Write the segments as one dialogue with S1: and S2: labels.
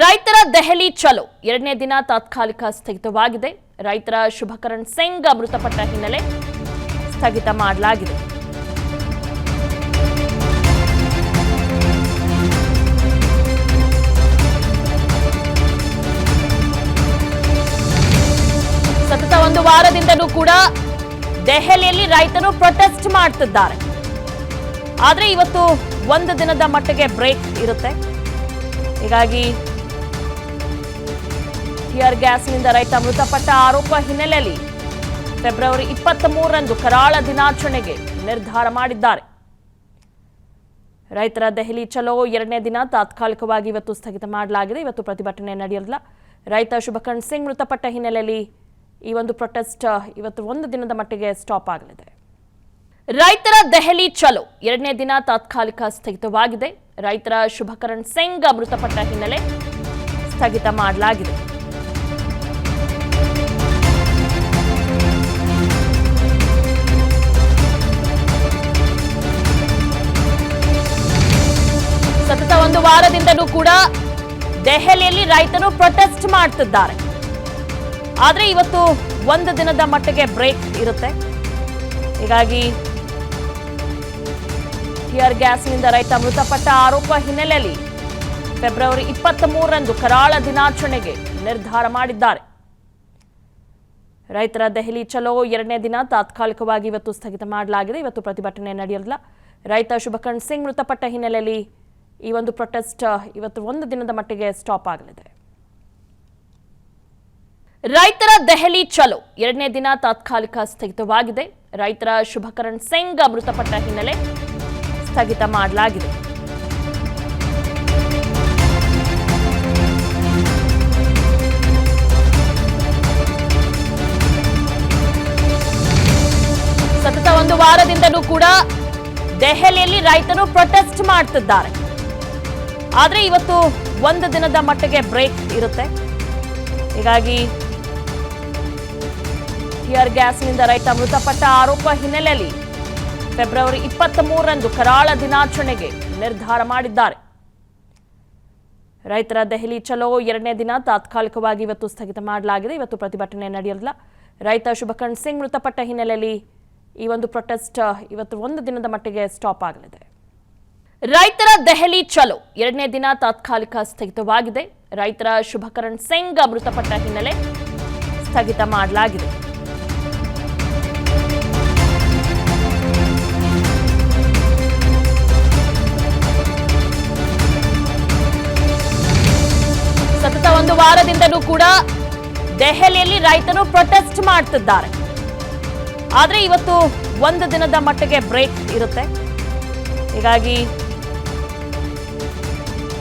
S1: ರೈತರ ದೆಹಲಿ ಚಲೋ. ಎರಡನೇ ದಿನ ತಾತ್ಕಾಲಿಕ ಸ್ಥಗಿತವಾಗಿದೆ. ರೈತರ ಶುಭಕರಣ್ ಸಿಂಗ್ ಮೃತಪಟ್ಟ ಹಿನ್ನೆಲೆ ಸ್ಥಗಿತ ಮಾಡಲಾಗಿದೆ. ಸತತ ಒಂದು ವಾರದಿಂದಲೂ ಕೂಡ ದೆಹಲಿಯಲ್ಲಿ ರೈತರು ಪ್ರೊಟೆಸ್ಟ್ ಮಾಡ್ತಿದ್ದಾರೆ. ಆದರೆ ಇವತ್ತು ಒಂದು ದಿನದ ಮಟ್ಟಿಗೆ ಬ್ರೇಕ್ ಇರುತ್ತೆ. ಹೀಗಾಗಿ ಟಿಯರ್ ಗ್ಯಾಸ್ನಿಂದ ರೈತ ಮೃತಪಟ್ಟ ಆರೋಪ ಹಿನ್ನೆಲೆಯಲ್ಲಿ ಫೆಬ್ರವರಿ ಇಪ್ಪತ್ತ್ ಮೂರರಂದು ಕರಾಳ ದಿನಾಚರಣೆಗೆ ನಿರ್ಧಾರ ಮಾಡಿದ್ದಾರೆ. ರೈತರ ದೆಹಲಿ ಚಲೋ ಎರಡನೇ ದಿನ ತಾತ್ಕಾಲಿಕವಾಗಿ ಇವತ್ತು ಸ್ಥಗಿತ ಮಾಡಲಾಗಿದೆ. ಇವತ್ತು ಪ್ರತಿಭಟನೆ ನಡೆಯಲಿಲ್ಲ. ರೈತ ಶುಭಕರಣ್ ಸಿಂಗ್ ಮೃತಪಟ್ಟ ಹಿನ್ನೆಲೆಯಲ್ಲಿ ಈ ಒಂದು ಪ್ರೊಟೆಸ್ಟ್ ಇವತ್ತು ಒಂದು ದಿನದ ಮಟ್ಟಿಗೆ ಸ್ಟಾಪ್ ಆಗಲಿದೆ. ರೈತರ ದೆಹಲಿ ಚಲೋ ಎರಡನೇ ದಿನ ತಾತ್ಕಾಲಿಕ ಸ್ಥಗಿತವಾಗಿದೆ. ರೈತರ ಶುಭಕರಣ್ ಸಿಂಗ್ ಮೃತಪಟ್ಟ ಹಿನ್ನೆಲೆ ಸ್ಥಗಿತ ಮಾಡಲಾಗಿದೆ. ವಾರದಿಂದಲೂ ಕೂಡ ದೆಹಲಿಯಲ್ಲಿ ರೈತರು ಪ್ರೊಟೆಸ್ಟ್ ಮಾಡ್ತಿದ್ದಾರೆ. ಆದ್ರೆ ಇವತ್ತು ಒಂದು ದಿನದ ಮಟ್ಟಿಗೆ ಬ್ರೇಕ್ ಇರುತ್ತೆ. ಹೀಗಾಗಿ ಟಿಯರ್ ಗ್ಯಾಸ್ನಿಂದ ರೈತ ಮೃತಪಟ್ಟ ಆರೋಪ ಹಿನ್ನೆಲೆಯಲ್ಲಿ ಫೆಬ್ರವರಿ ಇಪ್ಪತ್ತ್ ಮೂರರಂದು ಕರಾಳ ದಿನಾಚರಣೆಗೆ ನಿರ್ಧಾರ ಮಾಡಿದ್ದಾರೆ. ರೈತರ ದೆಹಲಿ ಚಲೋ ಎರಡನೇ ದಿನ ತಾತ್ಕಾಲಿಕವಾಗಿ ಇವತ್ತು ಸ್ಥಗಿತ ಮಾಡಲಾಗಿದೆ ಇವತ್ತು ಪ್ರತಿಭಟನೆ ನಡೆಯಲಿಲ್ಲ. ರೈತ ಶುಭಕರಣ್ ಸಿಂಗ್ ಮೃತಪಟ್ಟ ಹಿನ್ನೆಲೆಯಲ್ಲಿ ಈ ಒಂದು ಪ್ರೊಟೆಸ್ಟ್ ಇವತ್ತು ಒಂದು ದಿನದ ಮಟ್ಟಿಗೆ ಸ್ಟಾಪ್ ಆಗಲಿದೆ. ರೈತರ ದೆಹಲಿ ಚಲೋ. ಎರಡನೇ ದಿನ ತಾತ್ಕಾಲಿಕ ಸ್ಥಗಿತವಾಗಿದೆ. ರೈತರ ಶುಭಕರಣ್ ಸಿಂಗ್ ಮೃತಪಟ್ಟ ಹಿನ್ನೆಲೆ ಸ್ಥಗಿತ ಮಾಡಲಾಗಿದೆ. ಸತತ ಒಂದು ವಾರದಿಂದಲೂ ಕೂಡ ದೆಹಲಿಯಲ್ಲಿ ರೈತರು ಪ್ರೊಟೆಸ್ಟ್ ಮಾಡ್ತಿದ್ದಾರೆ. ಆದ್ರೆ ಇವತ್ತು ಒಂದು ದಿನದ ಮಟ್ಟಿಗೆ ಬ್ರೇಕ್ ಇರುತ್ತೆ. ಹೀಗಾಗಿ ಟಿಯರ್ ಗ್ಯಾಸ್ನಿಂದ ರೈತ ಮೃತಪಟ್ಟ ಆರೋಪ ಹಿನ್ನೆಲೆಯಲ್ಲಿ ಫೆಬ್ರವರಿ ಇಪ್ಪತ್ತ್ ಮೂರರಂದು ಕರಾಳ ದಿನಾಚರಣೆಗೆ ನಿರ್ಧಾರ ಮಾಡಿದ್ದಾರೆ. ರೈತರ ದೆಹಲಿ ಚಲೋ ಎರಡನೇ ದಿನ ತಾತ್ಕಾಲಿಕವಾಗಿ ಇವತ್ತು ಸ್ಥಗಿತ ಮಾಡಲಾಗಿದೆ. ಇವತ್ತು ಪ್ರತಿಭಟನೆ ನಡೆಯಲಿಲ್ಲ. ರೈತ ಶುಭಕರಣ್ ಸಿಂಗ್ ಮೃತಪಟ್ಟ ಹಿನ್ನೆಲೆಯಲ್ಲಿ ಈ ಒಂದು ಪ್ರೊಟೆಸ್ಟ್ ಇವತ್ತು ಒಂದು ದಿನದ ಮಟ್ಟಿಗೆ ಸ್ಟಾಪ್ ಆಗಲಿದೆ. ರೈತರ ದೆಹಲಿ ಚಲೋ. ಎರಡನೇ ದಿನ ತಾತ್ಕಾಲಿಕ ಸ್ಥಗಿತವಾಗಿದೆ. ರೈತರ ಶುಭಕರಣ್ ಸಿಂಗ್ ಮೃತಪಟ್ಟ ಹಿನ್ನೆಲೆ ಸ್ಥಗಿತ ಮಾಡಲಾಗಿದೆ. ಸತತ ಒಂದು ವಾರದಿಂದಲೂ ಕೂಡ ದೆಹಲಿಯಲ್ಲಿ ರೈತರು ಪ್ರೊಟೆಸ್ಟ್ ಮಾಡ್ತಿದ್ದಾರೆ. ಆದರೆ ಇವತ್ತು ಒಂದು ದಿನದ ಮಟ್ಟಿಗೆ ಬ್ರೇಕ್ ಇರುತ್ತೆ. ಹೀಗಾಗಿ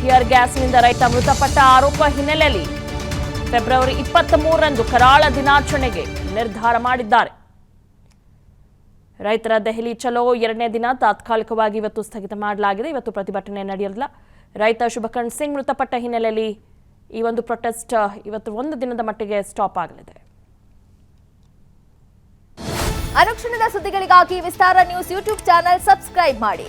S1: ಟಿಯರ್ ಗ್ಯಾಸ್ನಿಂದ ರೈತ ಮೃತಪಟ್ಟ ಆರೋಪ ಹಿನ್ನೆಲೆಯಲ್ಲಿ ಫೆಬ್ರವರಿ ಇಪ್ಪತ್ತ್ ಮೂರರಂದು ಕರಾಳ ದಿನಾಚರಣೆಗೆ ನಿರ್ಧಾರ ಮಾಡಿದ್ದಾರೆ. ರೈತರ ದೆಹಲಿ ಚಲೋ ಎರಡನೇ ದಿನ ತಾತ್ಕಾಲಿಕವಾಗಿ ಇವತ್ತು ಸ್ಥಗಿತ ಮಾಡಲಾಗಿದೆ. ಇವತ್ತು ಪ್ರತಿಭಟನೆ ನಡೆಯಲಿಲ್ಲ. ರೈತ ಶುಭಕರಣ್ ಸಿಂಗ್ ಮೃತಪಟ್ಟ ಹಿನ್ನೆಲೆಯಲ್ಲಿ ಈ ಒಂದು ಪ್ರೊಟೆಸ್ಟ್ ಇವತ್ತು ಒಂದು ದಿನದ ಮಟ್ಟಿಗೆ ಸ್ಟಾಪ್ ಆಗಲಿದೆ.
S2: ಅನುಕ್ಷಣದ ಸುದ್ದಿಗಳಿಗಾಗಿ Vistara news YouTube channel subscribe ಮಾಡಿ.